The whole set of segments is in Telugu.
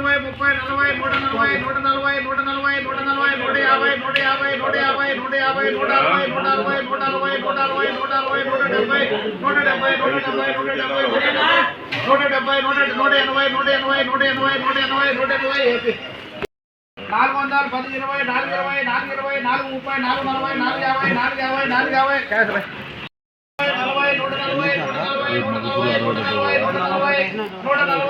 ఇరవై ముప్పై నలభై నూట నలభై నూట నలభై నూట నలభై నూట నలభై నూట యాభై నూట యాభై నూట యాభై నూట యాభై నూట అరవై నూట అరవై నూట అరవై నూట అరవై నూట అరవై నూట డెబ్బై నూట డెబ్బై నూట డెబ్బై నూట డెబ్బై నూట డెబ్బై నూట డెబ్బై నూట నూట ఎనభై నూట ఎనభై నూట ఎనభై నూట ఎనభై నూట ఎనభై నాలుగు వందల పది ఇరవై నాలుగు ఇరవై నాలుగు ఇరవై నాలుగు ముప్పై నాలుగు నలభై నాలుగు యాభై నాలుగు యాభై నాలుగు యాభై క్యాష్ నలభై నూట నలభై నూట నలభై నూట నలభై నూట నలభై నూట నలభై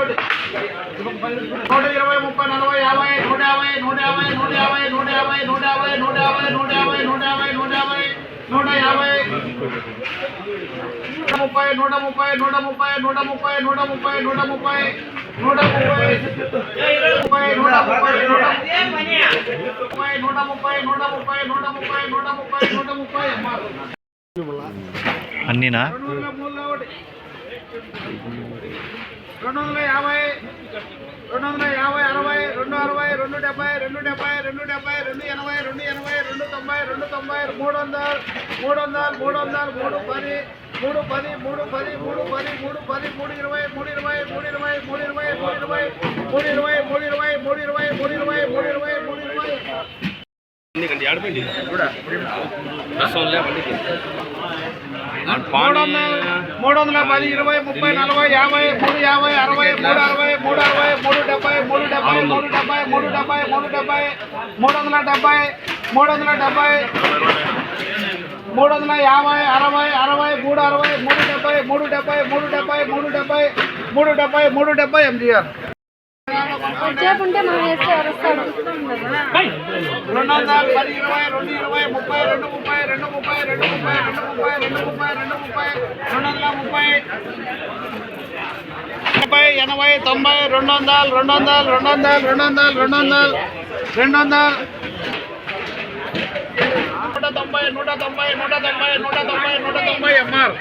నోటి నూట ఇరవై ముప్పై నలభై యాభై నూట యాభై నూట యాభై నూట యాభై నూట యాభై నూట యాభై నూట యాభై నూట యాభై నూట యాభై నూట యాభై నూట యాభై ముప్పై నూట ముప్పై నూట ముప్పై నూట ముప్పై నూట ముప్పై నూట ముప్పై నూట ముప్పై ముప్పై నూట ముప్పై నూట ముప్పై నూట ముప్పై నూట ముప్పై నూట ముప్పై నూట ముప్పై నూట ముప్పై అన్నీనా రెండు వందల యాభై రెండు వందల యాభై అరవై రెండు అరవై రెండు డెబ్బై రెండు డెబ్బై రెండు డెబ్బై రెండు ఎనభై రెండు ఎనభై రెండు తొంభై రెండు తొంభై మూడు వందలు మూడు వందలు మూడు వందలు మూడు పది మూడు పది మూడు పది మూడు పది మూడు పది మూడు ఇరవై మూడు ఇరవై మూడు ఇరవై మూడు ఇరవై మూడు ఇరవై మూడు ఇరవై మూడు ఇరవై మూడు ఇరవై మూడు ఇరవై మూడు ఇరవై మూడు ఇరవై మూడు వందల మూడు వందల పది ఇరవై ముప్పై నలభై యాభై మూడు యాభై అరవై మూడు అరవై మూడు అరవై మూడు డెబ్బై మూడు డెబ్బై మూడు డెబ్బై మూడు డెబ్బై మూడు డెబ్బై మూడు వందల డెబ్బై మూడు వందల డెబ్బై మూడు వందల యాభై అరవై అరవై మూడు అరవై మూడు డెబ్బై మూడు డెబ్బై మూడు డెబ్బై మూడు డెబ్బై మూడు డెబ్బై మూడు డెబ్బై ఎంజిఆర్ వచ్చేకుంటే మనం వేస్తే వస్తాడు రెండు వందల పది ఇరవై రెండు ఇరవై ముప్పై రెండు ముప్పై రెండు ముప్పై రెండు ముప్పై రెండు ముప్పై రెండు ముప్పై రెండు ముప్పై రెండు వందల ముప్పై ముప్పై ఎనభై తొంభై రెండు వందలు రెండు వందలు రెండు వందలు రెండు వందలు రెండు వందలు రెండు వందలు నూట తొంభై నూట తొంభై నూట తొంభై నూట తొంభై నూట తొంభై ఎంఆర్